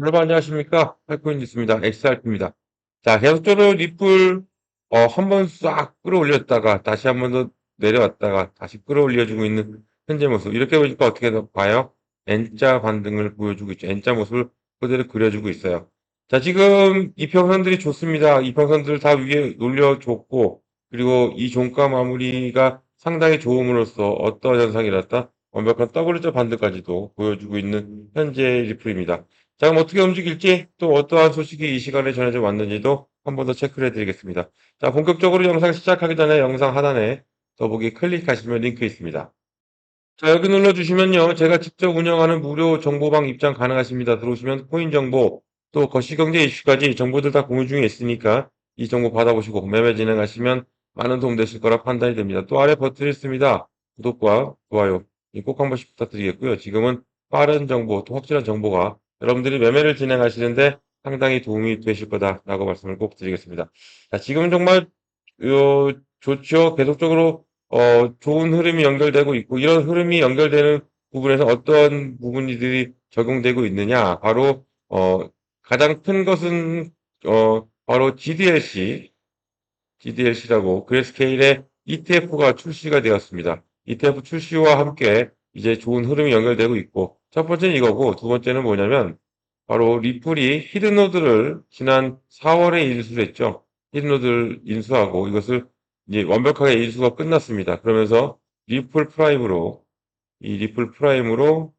여러분 안녕하십니까? 팔코인 뉴스입니다. XRP입니다. 자, 계속적으로 리플 어, 한번 싹 끌어올렸다가 다시 한 번 더 내려왔다가 다시 끌어올려주고 있는 현재 모습. 이렇게 보니까 어떻게 봐요? N자 반등을 보여주고 있죠. N자 모습을 그대로 그려주고 있어요. 자, 지금 이평선들이 좋습니다. 이평선들 다 위에 올려줬고 그리고 이 종가 마무리가 상당히 좋음으로써 어떠한 현상이 일어났다? 완벽한 W자 반등까지도 보여주고 있는 현재 리플입니다. 자, 그럼 어떻게 움직일지 또 어떠한 소식이 이 시간에 전해져 왔는지도 한 번 더 체크를 해드리겠습니다. 자, 본격적으로 영상 시작하기 전에 영상 하단에 더보기 클릭하시면 링크 있습니다. 자, 여기 눌러주시면요. 제가 직접 운영하는 무료 정보방 입장 가능하십니다. 들어오시면 코인 정보, 또 거시경제 이슈까지 정보들 다 공유 중에 있으니까 이 정보 받아보시고 매매 진행하시면 많은 도움 되실 거라 판단이 됩니다. 또 아래 버튼 있습니다. 구독과 좋아요 꼭 한 번씩 부탁드리겠고요. 지금은 빠른 정보, 또 확실한 정보가 여러분들이 매매를 진행하시는데 상당히 도움이 되실 거다라고 말씀을 꼭 드리겠습니다. 자, 지금 정말 어, 좋죠. 계속적으로 어, 좋은 흐름이 연결되고 있고 이런 흐름이 연결되는 부분에서 어떤 부분들이 적용되고 있느냐? 바로 어, 가장 큰 것은 어, 바로 GDLC, GDLC라고 그레스케일의 ETF가 출시가 되었습니다. ETF 출시와 함께 이제 좋은 흐름이 연결되고 있고 첫 번째는 이거고 두 번째는 뭐냐면 바로 리플이 히든노드를 지난 4월에 인수를 했죠. 히든노드를 인수하고 이것을 이제 완벽하게 인수가 끝났습니다. 그러면서 리플 프라임으로 이 리플 프라임으로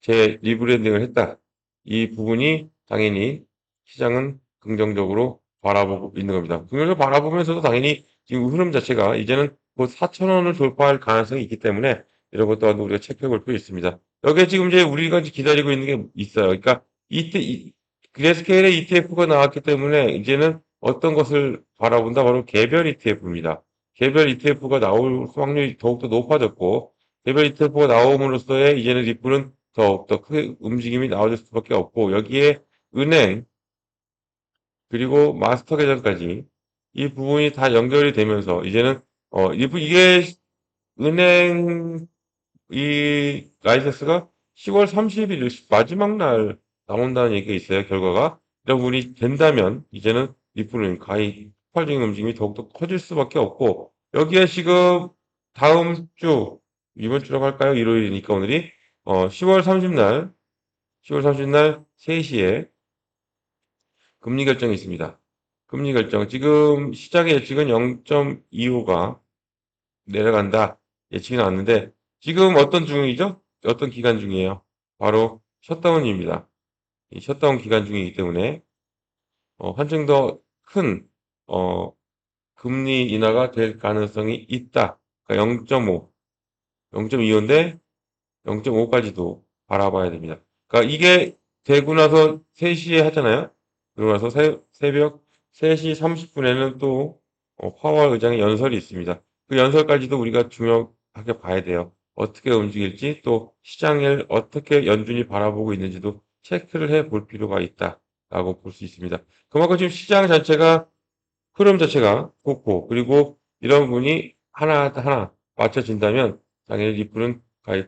재 리브랜딩을 했다. 이 부분이 당연히 시장은 긍정적으로 바라보고 있는 겁니다. 긍정적으로 바라보면서도 당연히 지금 흐름 자체가 이제는 곧 4,000원을 돌파할 가능성이 있기 때문에 이런 것도 우리가 체크해 볼 필요 있습니다. 여기에 지금 이제 우리가 기다리고 있는 게 있어요. 그러니까 이때 이, 그레스케일의 ETF가 나왔기 때문에 이제는 어떤 것을 바라본다 바로 개별 ETF입니다. 개별 ETF가 나올 확률이 더욱더 높아졌고 개별 ETF가 나옴으로써의 이제는 리플은 더욱더 크게 움직임이 나와줄 수밖에 없고 여기에 은행 그리고 마스터 계정까지 이 부분이 다 연결이 되면서 이제는 어 이게 은행 이 라이센스가 10월 30일 마지막 날 나온다는 얘기가 있어요. 결과가 이런 부분이 된다면 이제는 리플은 가히 폭발적인 움직임이 더욱더 커질 수밖에 없고 여기에 지금 다음 주 이번 주라고 할까요? 일요일이니까 오늘이 어 10월 30날 10월 30날 3시에 금리 결정이 있습니다. 금리 결정 지금 시장의 예측은 0.25가 내려간다 예측이 나왔는데 지금 어떤 중이죠? 어떤 기간 중이에요? 바로 셧다운입니다. 이 셧다운 기간 중이기 때문에 어, 한층 더큰 어, 금리 인하가 될 가능성이 있다. 그러니까 0.5, 0.25인데 0.5까지도 바라봐야 됩니다. 그러니까 이게 되고 나서 3시에 하잖아요. 그러고 나서 새, 새벽 3시 30분에는 또 어, 파월 의장의 연설이 있습니다. 그 연설까지도 우리가 중요하게 봐야 돼요. 어떻게 움직일지 또 시장을 어떻게 연준이 바라보고 있는지도 체크를 해 볼 필요가 있다라고 볼 수 있습니다. 그만큼 지금 시장 자체가 흐름 자체가 좋고 그리고 이런 부분이 하나 하나 맞춰진다면 당연히 리플은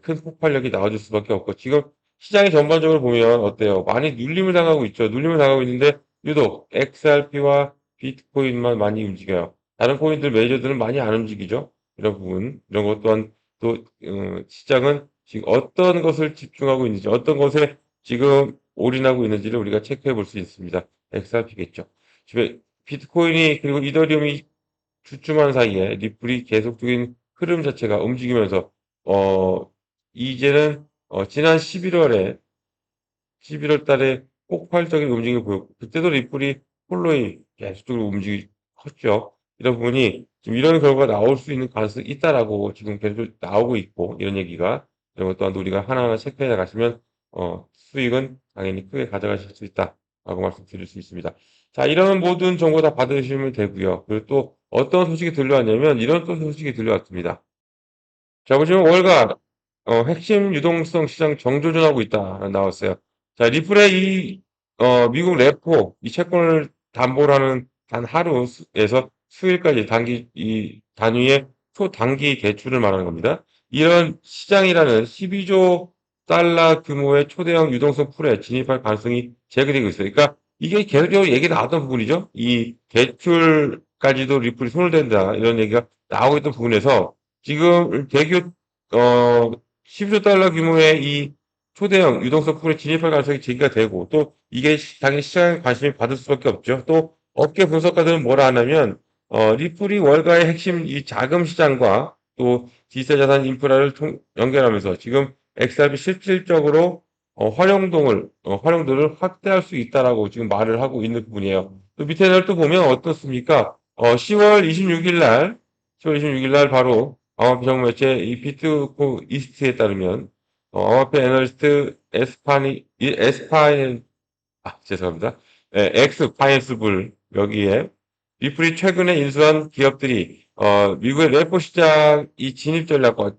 큰 폭발력이 나와줄 수밖에 없고 지금 시장이 전반적으로 보면 어때요? 많이 눌림을 당하고 있죠. 눌림을 당하고 있는데 유독 XRP와 비트코인만 많이 움직여요. 다른 코인들 메이저들은 많이 안 움직이죠. 이런 부분 이런 것 또한 또 어, 시장은 지금 어떤 것을 집중하고 있는지 어떤 것에 지금 올인하고 있는지를 우리가 체크해 볼 수 있습니다. XRP겠죠. 지금 비트코인이 그리고 이더리움이 주춤한 사이에 리플이 계속적인 흐름 자체가 움직이면서 어 이제는 어, 지난 11월에 11월 달에 폭발적인 움직임을 보였고 그때도 리플이 폴로이 계속적으로 움직이 컸죠. 이런 부분이 지금 이런 결과가 나올 수 있는 가능성이 있다라고 지금 계속 나오고 있고 이런 얘기가 이런 것 또한 우리가 하나하나 체크해 나가시면 어, 수익은 당연히 크게 가져가실 수 있다라고 말씀드릴 수 있습니다. 자 이런 모든 정보 다 받으시면 되고요. 그리고 또 어떤 소식이 들려왔냐면 이런 또 소식이 들려왔습니다. 자 보시면 월가 어, 핵심 유동성 시장 정조준하고 있다 나왔어요. 자 리플의 이 어, 미국 레포 이 채권을 담보로 하는 단 하루에서 수일까지 단기 이 단위의 초단기 대출을 말하는 겁니다. 이런 시장이라는 12조 달러 규모의 초대형 유동성 풀에 진입할 가능성이 제기되고 있어요. 그러니까 이게 계속적으로 얘기 나왔던 부분이죠. 이 대출까지도 리플이 손을 댄다 이런 얘기가 나오고 있던 부분에서 지금 대규 어 12조 달러 규모의 이 초대형 유동성 풀에 진입할 가능성이 제기가 되고 또 이게 시- 당연히 시장에 관심이 받을 수밖에 없죠. 또 업계 분석가들은 뭐라 하냐면 어, 리플이 월가의 핵심 이 자금 시장과 또 디지털 자산 인프라를 통- 연결하면서 지금 XRP 실질적으로 어, 활용도를 어, 활용도를 확대할 수 있다라고 지금 말을 하고 있는 부분이에요. 또 밑에 날또 보면 어떻습니까? 어, 10월 26일 날 10월 26일 날 바로 암호화폐 정보 매체 이 비트코 이스트에 따르면 어, 암호화폐 애널리스트 에스파니 이- 에스파인 아 죄송합니다. 예, 엑스 파이낸스 불 여기에 리플이 최근에 인수한 기업들이 어, 미국의 레포 시장 이 진입 전략과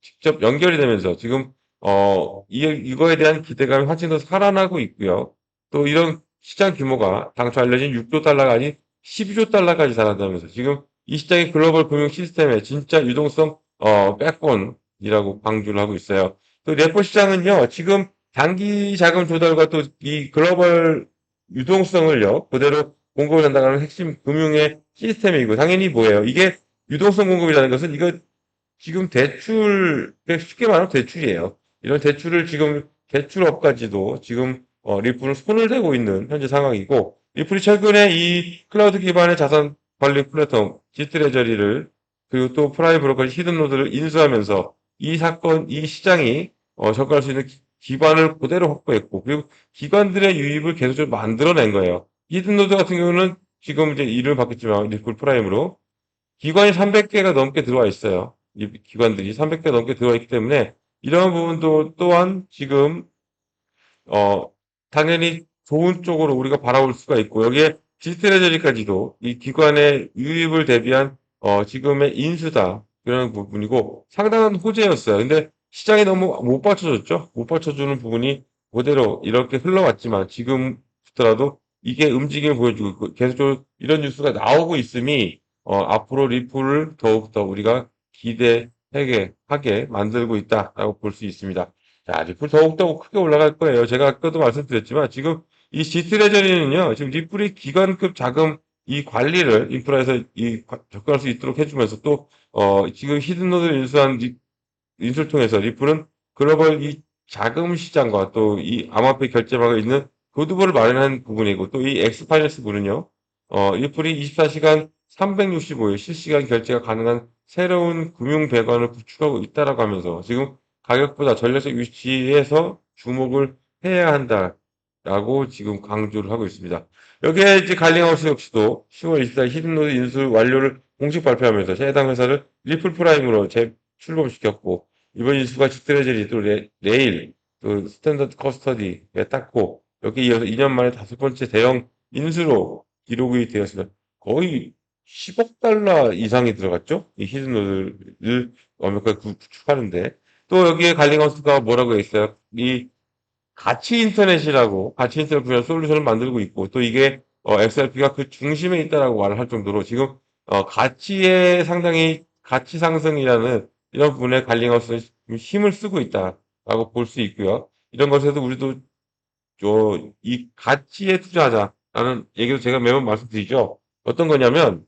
직접 연결이 되면서 지금 어, 이, 이거에 대한 기대감이 훨씬 더 살아나고 있고요. 또 이런 시장 규모가 당초 알려진 6조 달러가 아닌 12조 달러까지 달한다면서 지금 이 시장의 글로벌 금융 시스템의 진짜 유동성 어, 백본이라고 강조를 하고 있어요. 또 레포 시장은요, 지금 단기 자금 조달과 또 이 글로벌 유동성을요, 그대로 공급을 한다는 핵심 금융의 시스템이고, 당연히 뭐예요? 이게 유동성 공급이라는 것은 이거 지금 대출, 쉽게 말하면 대출이에요. 이런 대출을 지금 대출업까지도 지금 어, 리플은 손을 대고 있는 현재 상황이고, 리플이 최근에 이 클라우드 기반의 자산 관리 플랫폼, 지트레저리를 그리고 또 프라임 브로커 히든노드를 인수하면서 이 사건, 이 시장이 어, 접근할 수 있는 기- 기반을 그대로 확보했고, 그리고 기관들의 유입을 계속적으로 만들어낸 거예요. 히든노드 같은 경우는 지금 이제 이름을 바뀌었지만 리플 프라임으로 기관이 300개가 넘게 들어와 있어요. 이 기관들이 300개 넘게 들어와 있기 때문에 이런 부분도 또한 지금 어 당연히 좋은 쪽으로 우리가 바라볼 수가 있고 여기에 디지털 레저리까지도 이 기관의 유입을 대비한 어 지금의 인수다 그런 부분이고 상당한 호재였어요. 근데 시장이 너무 못 받쳐줬죠. 못 받쳐주는 부분이 그대로 이렇게 흘러왔지만 지금부터라도 이게 움직임을 보여주고 있고 계속적으로 이런 뉴스가 나오고 있음이 어, 앞으로 리플을 더욱더 우리가 기대하게 하게 만들고 있다라고 볼 수 있습니다. 자, 리플 더욱더 크게 올라갈 거예요. 제가 아까도 말씀드렸지만 지금 이 지트레저리는요, 지금 리플이 기관급 자금 이 관리를 인프라에서 이 과- 접근할 수 있도록 해주면서 또 어, 지금 히든노드를 인수한 리- 인수를 통해서 리플은 글로벌 이 자금 시장과 또 이 암호화폐 결제망을 있는 교두보를 마련한 부분이고 또 이 엑스파이낸스 부는요, 어, 리플이 24시간 365일 실시간 결제가 가능한 새로운 금융 배관을 구축하고 있다라고 하면서 지금 가격보다 전략적 위치에서 주목을 해야 한다라고 지금 강조를 하고 있습니다. 여기에 이제 갈링하우스 역시도 10월 24일 히든노드 인수 완료를 공식 발표하면서 해당 회사를 리플 프라임으로 재출범시켰고 이번 인수가 직트레저리 또 레, 레일 또 스탠더드 커스터디에 땄고 여기 이어서 2년 만에 다섯 번째 대형 인수로 기록이 되었습니다. 거의 10억 달러 이상이 들어갔죠? 이 히든노드를 완벽하게 구- 구축하는데 또 여기에 갈링하우스가 뭐라고 했어요? 이 가치 인터넷이라고 가치 인터넷 분야 솔루션을 만들고 있고 또 이게 어, XRP가 그 중심에 있다라고 말을 할 정도로 지금 어, 가치에 상당히 가치 상승이라는 이런 부분에 갈링하우스는 힘을 쓰고 있다라고 볼 수 있고요. 이런 것에도 우리도 저, 이 가치에 투자하자라는 얘기도 제가 매번 말씀드리죠. 어떤 거냐면,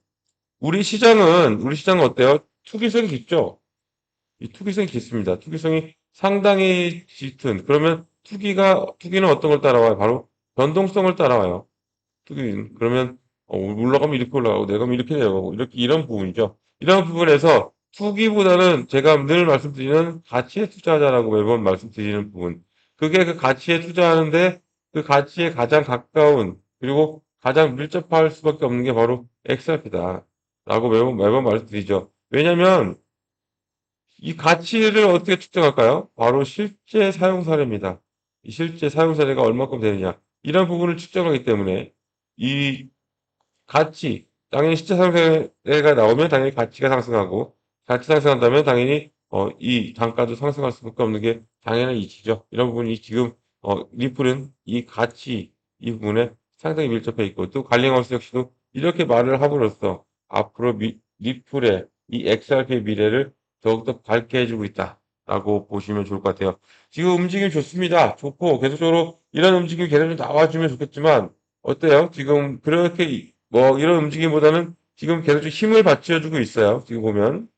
우리 시장은, 우리 시장은 어때요? 투기성이 깊죠? 이 투기성이 깊습니다. 투기성이 상당히 짙은. 그러면 투기가, 투기는 어떤 걸 따라와요? 바로 변동성을 따라와요. 투기는. 그러면, 어, 올라가면 이렇게 올라가고, 내가면 이렇게 내려가고, 이렇게, 이런 부분이죠. 이런 부분에서 투기보다는 제가 늘 말씀드리는 가치에 투자하자라고 매번 말씀드리는 부분. 그게 그 가치에 투자하는데 그 가치에 가장 가까운 그리고 가장 밀접할 수밖에 없는 게 바로 XRP다. 라고 매번, 매번 말씀드리죠. 왜냐면 이 가치를 어떻게 측정할까요? 바로 실제 사용 사례입니다. 이 실제 사용 사례가 얼마큼 되느냐. 이런 부분을 측정하기 때문에 이 가치, 당연히 실제 사용 사례가 나오면 당연히 가치가 상승하고 가치 상승한다면 당연히 어, 이 단가도 상승할 수밖에 없는 게 당연한 이치죠. 이런 부분이 지금 어, 리플은 이 가치 이 부분에 상당히 밀접해 있고 또 갈링하우스 역시도 이렇게 말을 함으로써 앞으로 미- 리플의 이 XRP의 미래를 더욱더 밝게 해주고 있다. 라고 보시면 좋을 것 같아요. 지금 움직임 좋습니다. 좋고 계속적으로 이런 움직임이 계속 좀 나와주면 좋겠지만 어때요? 지금 그렇게 이- 뭐 이런 움직임보다는 지금 계속 좀 힘을 받쳐주고 있어요. 지금 보면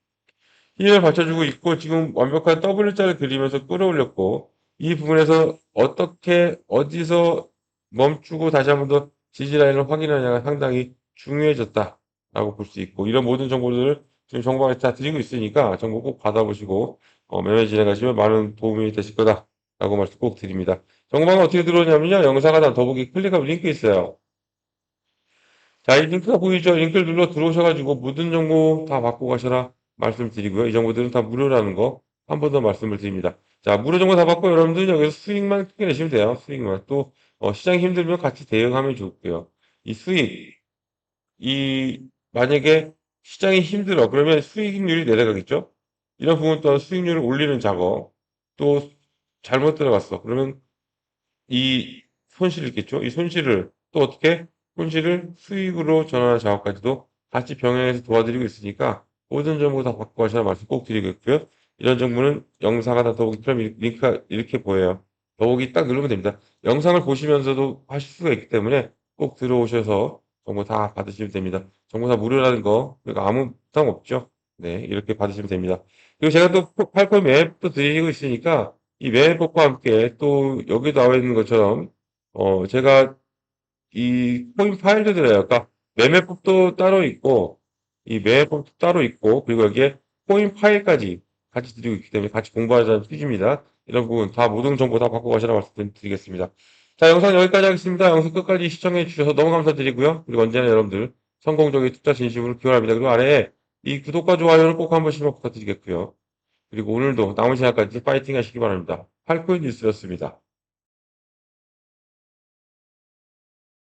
힘을 받쳐주고 있고 지금 완벽한 W자를 그리면서 끌어올렸고 이 부분에서 어떻게 어디서 멈추고 다시 한 번 더 지지 라인을 확인하냐가 상당히 중요해졌다라고 볼 수 있고 이런 모든 정보들을 지금 정보가 다 드리고 있으니까 정보 꼭 받아보시고 어, 매매 진행하시면 많은 도움이 되실 거다라고 말씀 꼭 드립니다. 정보가 어떻게 들어오냐면요. 영상 하나 더보기 클릭하면 링크 있어요. 자, 이 링크가 보이죠? 링크를 눌러 들어오셔가지고 모든 정보 다 받고 가셔라 말씀드리고요. 이 정보들은 다 무료라는 거 한 번 더 말씀을 드립니다. 자, 무료 정보 다 받고 여러분들은 여기서 수익만 크게 내시면 돼요. 수익만. 또 어, 시장이 힘들면 같이 대응하면 좋고요. 이 수익, 이 만약에 시장이 힘들어 그러면 수익률이 내려가겠죠? 이런 부분 또한 수익률을 올리는 작업 또 잘못 들어갔어. 그러면 이 손실이 있겠죠? 이 손실을 또 어떻게 손실을 수익으로 전환하는 작업까지도 같이 병행해서 도와드리고 있으니까 모든 정보 다 받고 가셔라 말씀 꼭 드리겠고요. 이런 정보는 영상 하나 더보기 그럼 링크가 이렇게 보여요. 더보기 딱 누르면 됩니다. 영상을 보시면서도 하실 수가 있기 때문에 꼭 들어오셔서 정보 다 받으시면 됩니다. 정보 다 무료라는 거 그러니까 아무 부담 없죠. 네, 이렇게 받으시면 됩니다. 그리고 제가 또 팔콘 맵도 드리고 있으니까 이 매매법과 함께 또 여기 나와 있는 것처럼 어 제가 이 코인 파일도 드려요. 그러니까 매매법도 따로 있고 이 매매법도 따로 있고 그리고 여기에 코인 파일까지 같이 드리고 있기 때문에 같이 공부하자는 취지입니다. 이런 부분 다 모든 정보 다 받고 가시라고 말씀드리겠습니다. 자, 영상 여기까지 하겠습니다. 영상 끝까지 시청해 주셔서 너무 감사드리고요. 그리고 언제나 여러분들 성공적인 투자 진심으로 기원합니다. 그리고 아래에 이 구독과 좋아요를 꼭 한 번씩만 부탁드리겠고요. 그리고 오늘도 남은 시간까지 파이팅 하시기 바랍니다. 팔콘 뉴스였습니다.